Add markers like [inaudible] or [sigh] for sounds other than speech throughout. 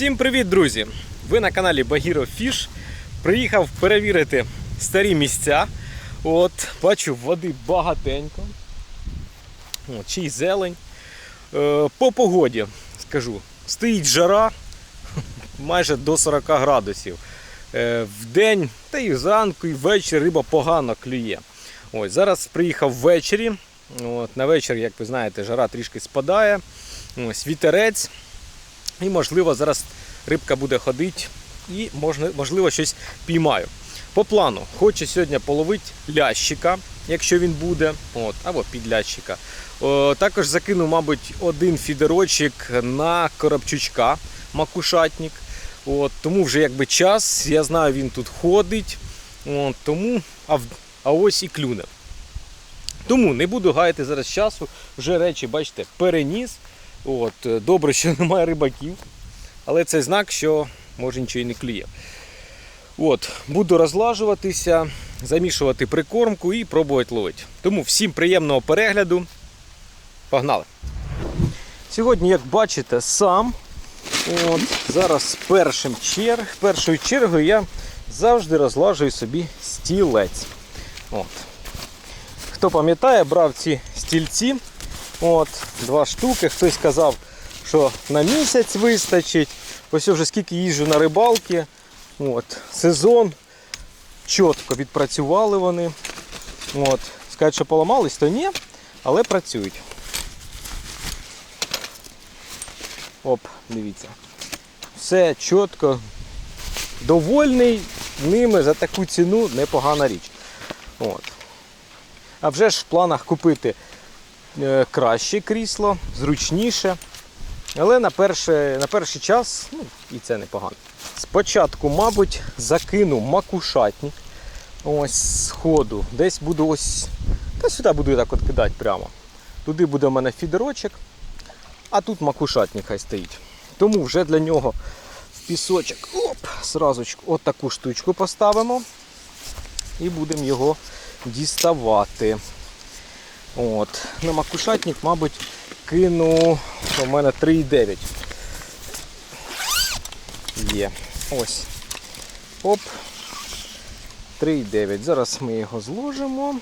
Всім привіт, друзі! Ви на каналі Багіро Фіш. Приїхав перевірити старі місця. От, бачу, води багатенько. От, ще й зелень. Е, по погоді скажу, стоїть жара [laughs] майже до 40 градусів. Е, в день, та й зранку, і ввечері риба погано клює. Ось, зараз приїхав ввечері. От, на вечір, як ви знаєте, жара трішки спадає. Ось, вітерець. І можливо зараз рибка буде ходити і можливо щось піймаю. По плану, хочу сьогодні половити лящика, якщо він буде, от, або підлящика. О, також закину, мабуть, один фідерочок на коробчучка, макушатник. От, тому вже якби час, я знаю, він тут ходить. От, тому, а, а ось і клюне. Тому не буду гаяти зараз часу, вже речі, бачите, переніс. От, е, добре, що [laughs] немає рибаків, але це знак, що може нічого і не клює. От, буду розлажуватися, замішувати прикормку і пробувати ловити. Тому всім приємного перегляду. Погнали! Сьогодні, як бачите, сам. От, зараз першим черг, першою чергою я завжди розлажую собі стілець. От. Хто пам'ятає, брав ці стільці. От, два штуки. Хтось сказав, що на місяць вистачить. Ось вже скільки їжджу на рибалки. От, сезон. Чітко відпрацювали вони. От. Сказати, що поламались, то ні, але працюють. Оп, дивіться. Все чітко. Довольний ними за таку ціну непогана річ. От. А вже ж в планах купити краще крісло, зручніше. Але на перший, на перший час ну, і це непогано. Спочатку, мабуть, закину макушатник. Ось з ходу. Десь буду ось. Та сюди буду так от кидати прямо. Туди буде в мене фідерочок, а тут макушатник хай стоїть. Тому вже для нього в пісочок оп, сразочку, от таку штучку поставимо. І будемо його діставати. От. На макушатник, мабуть, кину у мене 3,9. Є. Ось. Оп. 3,9. Зараз ми його зложимо.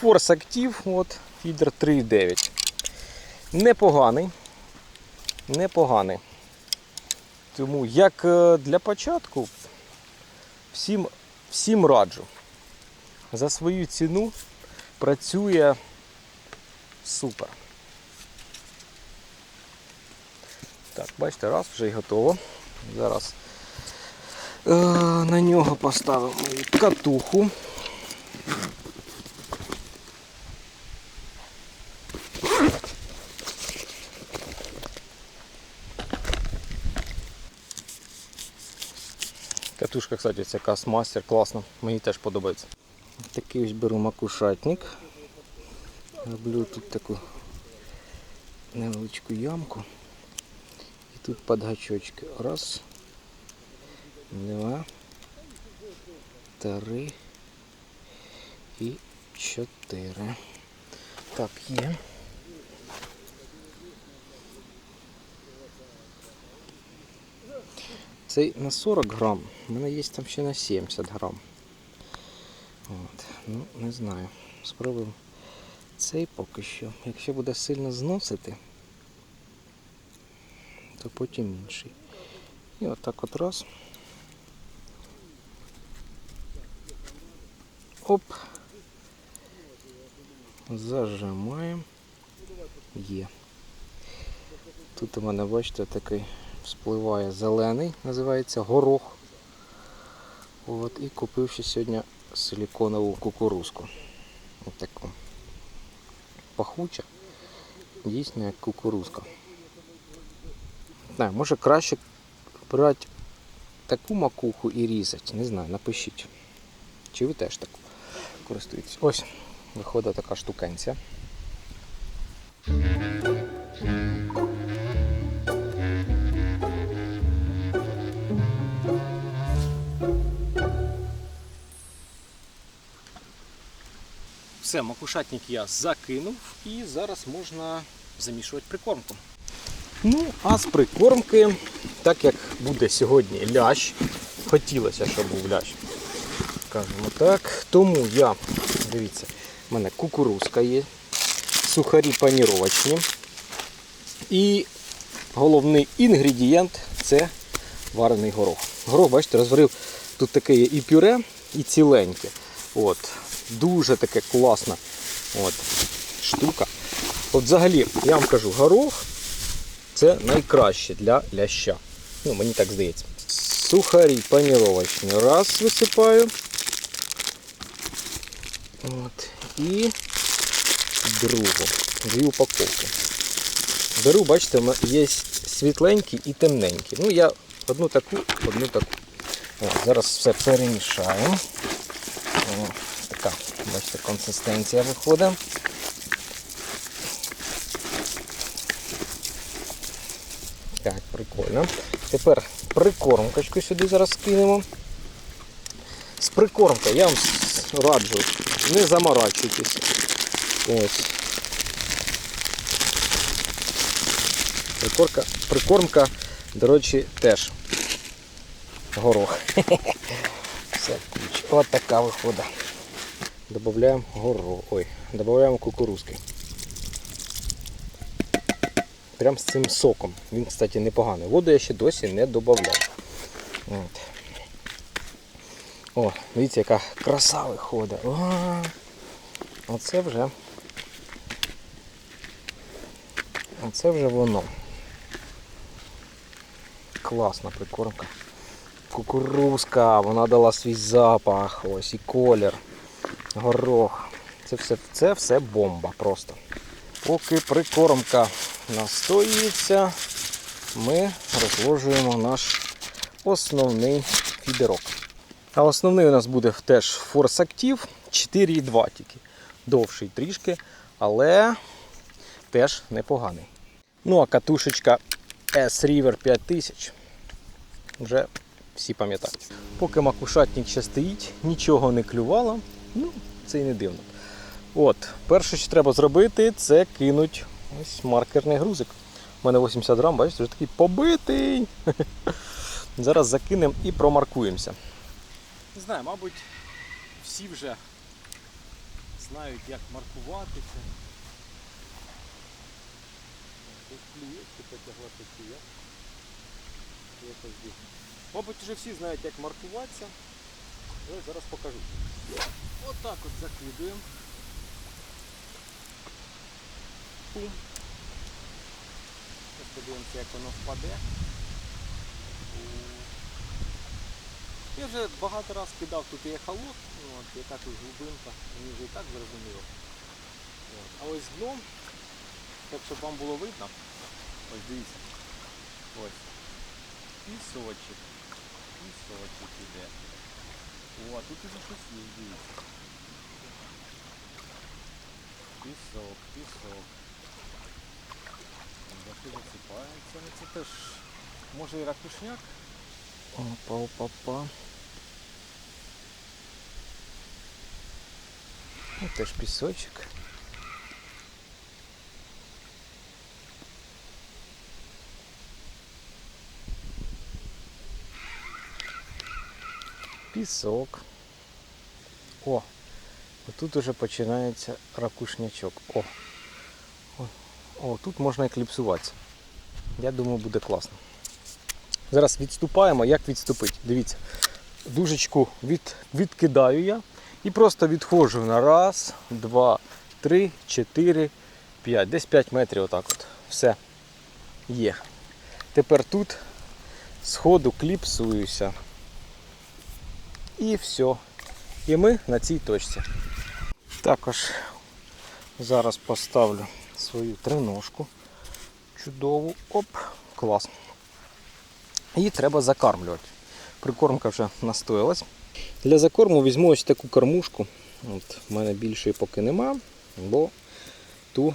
Форс актив, от, фідер 3,9. Непоганий. Непоганий. Тому як е, для початку всім, всім раджу. За свою ціну працює супер. Так, бачите, раз, вже й готово. Зараз е, на нього поставимо катуху. Катушка, кстати, ця Касмастер, класна, мені теж подобається. Такий ось беру макушатник. Роблю тут таку невеличку ямку. І тут під гачочки. Раз, два, три і чотири. Так, є. Цей на 40 грам, у мене є там ще на 70 грам. От. Ну, не знаю. Спробуємо цей поки що. Якщо буде сильно зносити, то потім інший. І отак от раз. Оп. Зажимаємо. Є. Тут у мене, бачите, такий спливає зелений, називається горох. От, і купив ще сьогодні силіконову кукурузку. Ось таку. Пахуча. Дійсно як кукурузка. Не може краще брати таку макуху і різати. Не знаю, напишіть. Чи ви теж таку користуєтесь? Ось виходить така штукенця. Все, макушатник я закинув і зараз можна замішувати прикормку. Ну, а з прикормки, так як буде сьогодні лящ, хотілося, щоб був лящ. Скажімо так. Тому я, дивіться, в мене кукурузка є, сухарі паніровочні. І головний інгредієнт це варений горох. Горох, бачите, розварив тут таке є і пюре, і ціленьке. От. Дуже таке класна от, штука. От взагалі, я вам кажу, горох це найкраще для ляща. Ну, мені так здається. Сухарі паніровочні. Раз висипаю. От. І другу. Дві упаковки. Беру, бачите, є світленькі і темненькі. Ну, я одну таку, одну таку. О, зараз все перемішаю. О, така, бачите, консистенція виходить. Так, прикольно. Тепер прикормкочку сюди зараз кинемо. З прикормкою я вам раджу, не заморачуйтесь. Ось. Прикорка, прикормка, до речі, теж горох. [laughs] Все. От така виходить. Добавляємо горох. Ой, додаємо кукурузки. Прям з цим соком. Він, кстати, непоганий. Воду я ще досі не додавав. О, дивіться, яка краса виходить. Оце вже. Оце вже воно. Класна прикормка. Кукурузка, вона дала свій запах, ось і колір, горох. Це все, це все бомба просто. Поки прикормка настоюється, ми розложуємо наш основний фідерок. А основний у нас буде теж Force Active 4,2 тільки. Довший трішки, але теж непоганий. Ну а катушечка S-River 5000 вже всі пам'ятають. Поки макушатник ще стоїть, нічого не клювало, ну це і не дивно. От, перше, що треба зробити, це кинуть ось маркерний грузик. У мене 80 грам, бачите, вже такий побитий. [laughs] Зараз закинемо і промаркуємося. Не знаю, мабуть, всі вже знають, як маркуватися. Мабуть, вже всі знають, як маркуватися. Я зараз покажу. Отак от закидуємо. Пум. Подивимося, як воно впаде. Я вже багато разів кидав тут є холод, от, яка тут глибинка, мені вже і так зрозуміло. От. А ось дно, так щоб вам було видно, ось дивіться. Ось. Пісочок. Пісочок іде. О, а тут уже щось є, дивіться. Пісок, пісок. Дехто засипається, ну це теж може і ракушняк. Опа, опа, опа. Ну, теж пісочок. Пісок. О, тут уже починається ракушнячок. О. О, О, тут можна і кліпсуватися. Я думаю, буде класно. Зараз відступаємо. Як відступити? Дивіться, дужечку від, відкидаю я і просто відходжу на раз, два, три, чотири, п'ять. Десь 5 метрів отак от. Все. Є. Тепер тут сходу кліпсуюся. І все. І ми на цій точці. Також зараз поставлю свою триножку. Чудову. Оп, клас. Її треба закармлювати. Прикормка вже настоялась. Для закорму візьму ось таку кормушку. От, в мене більшої поки нема, бо ту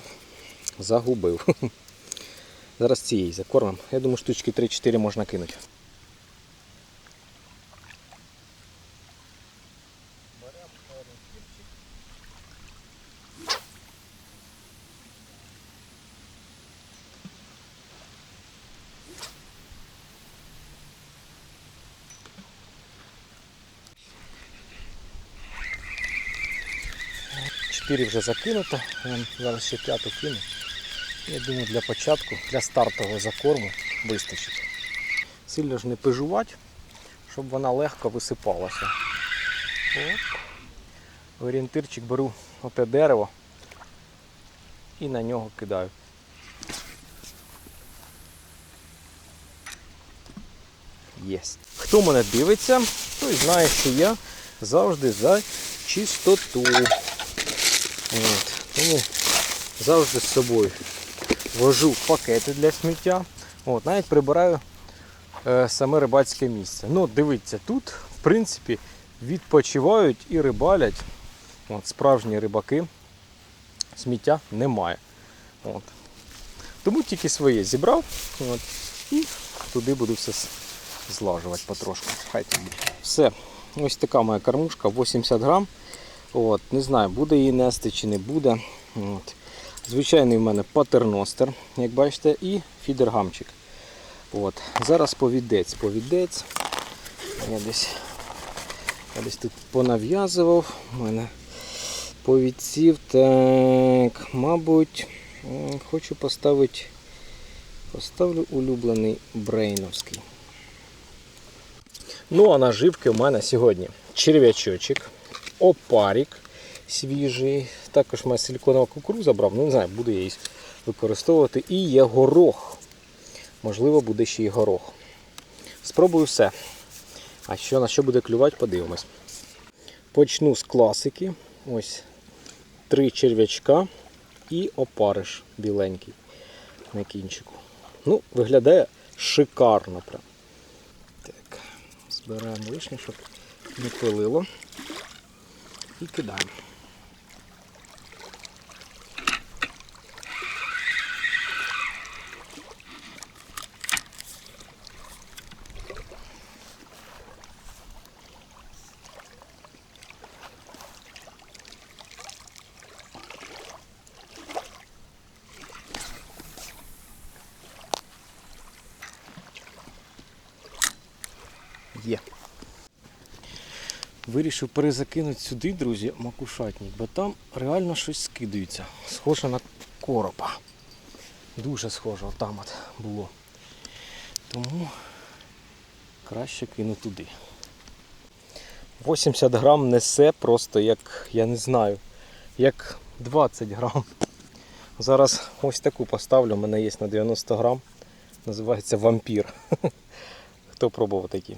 загубив. [laughs] Зараз цієї закормимо. Я думаю, штучки 3-4 можна кинути. Чотири вже закинуто, зараз ще п'яту кину. Я думаю, для початку, для стартового закорму вистачить. Сильно ж не пижувати, щоб вона легко висипалася. Оп. Орієнтирчик беру оте дерево і на нього кидаю. Єсть. Хто мене дивиться, той знає, що я завжди за чистоту. От. Тому завжди з собою вожу пакети для сміття. От, навіть прибираю е, саме рибацьке місце. Ну, дивіться, тут, в принципі, відпочивають і рибалять. От, справжні рибаки. Сміття немає. От. Тому тільки своє зібрав от, і туди буду все злажувати потрошку. Хай буде. Все. Ось така моя кормушка, 80 грам. От, не знаю, буде її нести чи не буде. От. Звичайний в мене патерностер, як бачите, і фідергамчик. От. Зараз повідець. Повідець. Я десь, я десь тут понав'язував. У мене повідців. Так, мабуть, хочу поставити. Поставлю улюблений брейновський. Ну, а наживки в мене сьогодні черв'ячочок, опарік свіжий. Також моя силіконова кукуруза брав, ну не знаю, буду я її використовувати. І є горох. Можливо, буде ще й горох. Спробую все. А що на що буде клювати, подивимось. Почну з класики. Ось три черв'ячка і опариш біленький на кінчику. Ну, виглядає шикарно прям. Так, збираємо лишнє, щоб не пилило. І кидаємо. Є. Вирішив перезакинути сюди, друзі, макушатник, бо там реально щось скидується. Схоже на коропа. Дуже схоже, отам от було. Тому краще кину туди. 80 грам несе просто як, я не знаю, як 20 грам. Зараз ось таку поставлю, у мене є на 90 грам. Називається вампір. [laughs] Хто пробував такі?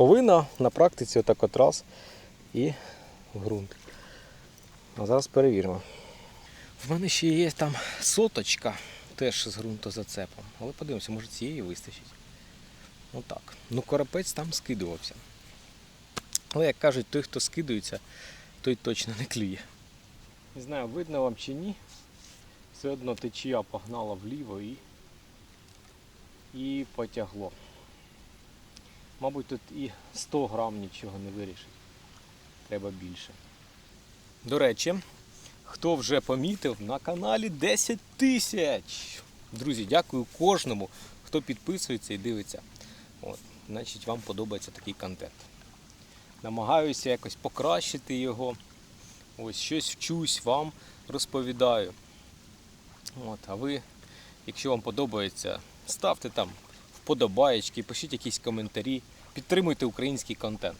Повинна на практиці отак от раз і ґрунт. А зараз перевіримо. В мене ще є там соточка, теж з ґрунтозацепом. Але подивимося, може цієї вистачить. Ну так. Ну коропець там скидувався. Але як кажуть, той, хто скидується, той точно не клює. Не знаю, видно вам чи ні. Все одно течія погнала вліво і, і потягло. Мабуть, тут і 100 грам нічого не вирішить. Треба більше. До речі, хто вже помітив, на каналі 10 тисяч. Друзі, дякую кожному, хто підписується і дивиться. От, значить, вам подобається такий контент. Намагаюся якось покращити його. Ось щось вчусь, вам розповідаю. От, а ви, якщо вам подобається, ставте там вподобаєчки, пишіть якісь коментарі, підтримуйте український контент.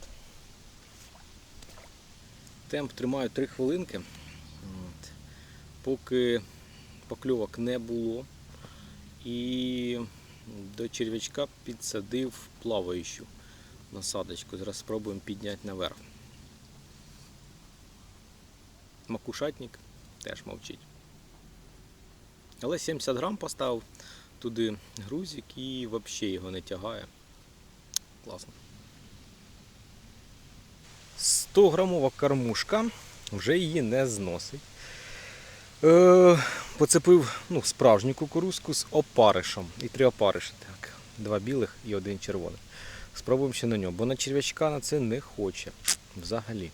Темп тримаю 3 хвилинки. Поки покльовок не було. І до черв'ячка підсадив плаваючу насадочку. Зараз спробуємо підняти наверх. Макушатник теж мовчить. Але 70 грам поставив туди грузик і взагалі його не тягає. Класно. 100 грамова кормушка вже її не зносить. Е, поцепив ну, справжню кукурузку з опаришем. І три опариші. Так. Два білих і один червоний. Спробуємо ще на нього, бо на черв'ячка на це не хоче. Взагалі.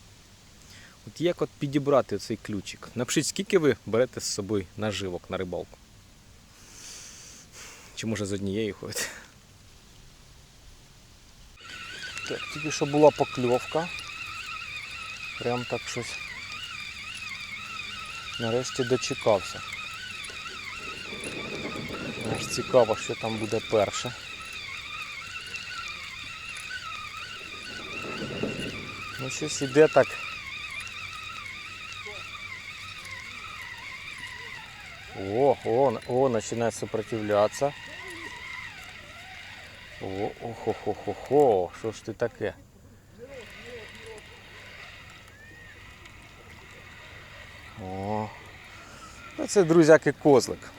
От як от підібрати цей ключик? Напишіть, скільки ви берете з собою наживок на рибалку? Чи може з однієї ходите? Так, тільки що була покльовка. Прям так щось Нарешті дочекався. Аж цікаво, що там буде перше. Ну щось іде так. О, о, о, начинает сопротивляться. О, охо-хо-хо-хо, що ж ти таке? О, ну це, друзяки, козлик.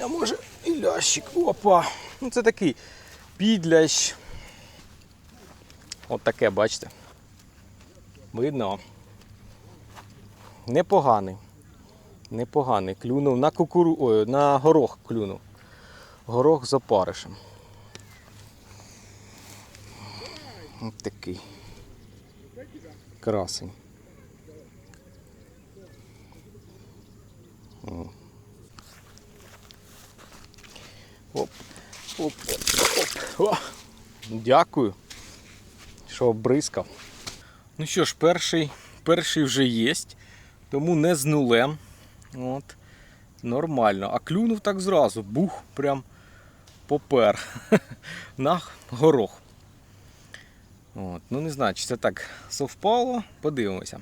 А може і лящик. Опа. Ну це такий підлящ. От таке, бачите. Видно. Непоганий. Непоганий. Клюнув на кукуру... Ой, на горох клюнув. Горох з опаришем. Ось такий. Красень. Оп, оп, оп. О, дякую, що обрискав. Ну що ж, перший, перший вже є, тому не з нулем. От. Нормально. А клюнув так зразу. Бух, прям попер [laughs] на горох. От. Ну не знаю, чи це так совпало. Подивимося.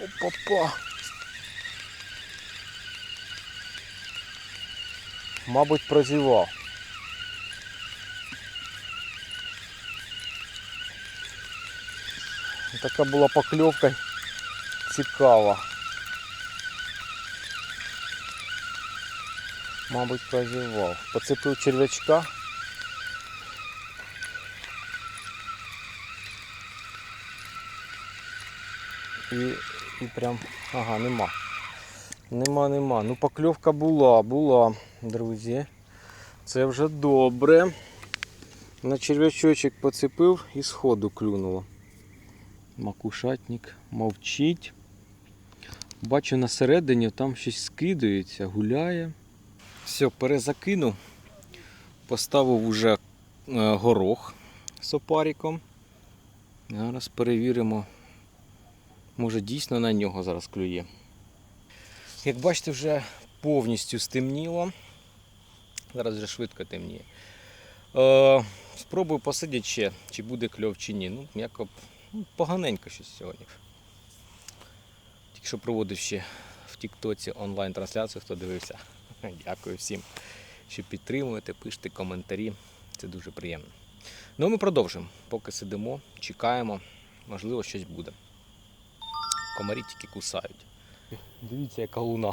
Опа-па. Мабуть, прозівав. Така була покльовка цікава. Мабуть, прозівав. Поцепив черв'ячка. І, і прям. Ага, нема. Нема, нема. Ну покльовка була, була, друзі. Це вже добре. На черв'ячочок поцепив і сходу клюнуло. Макушатник мовчить. Бачу на середині там щось скидається, гуляє. Все, перезакинув. Поставив уже е, горох з опариком. Зараз перевіримо. Може дійсно на нього зараз клює. Як бачите, вже повністю стемніло. Зараз вже швидко темніє. Е, спробую посидіти ще, чи буде кльов, чи ні. Ну, м'яко ну, поганенько щось сьогодні. Тільки що проводив ще в Тіктоці онлайн-трансляцію, хто дивився. [laughs] Дякую всім, що підтримуєте, пишете коментарі. Це дуже приємно. Ну, ми продовжимо. Поки сидимо, чекаємо, можливо, щось буде. Комарі тільки кусають. Дивіться, яка луна.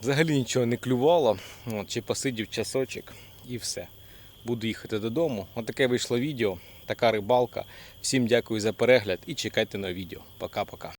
Взагалі нічого не клювало. От, чи посидів часочок і все. Буду їхати додому. Отаке вийшло відео, така рибалка. Всім дякую за перегляд і чекайте на відео. Пока-пока.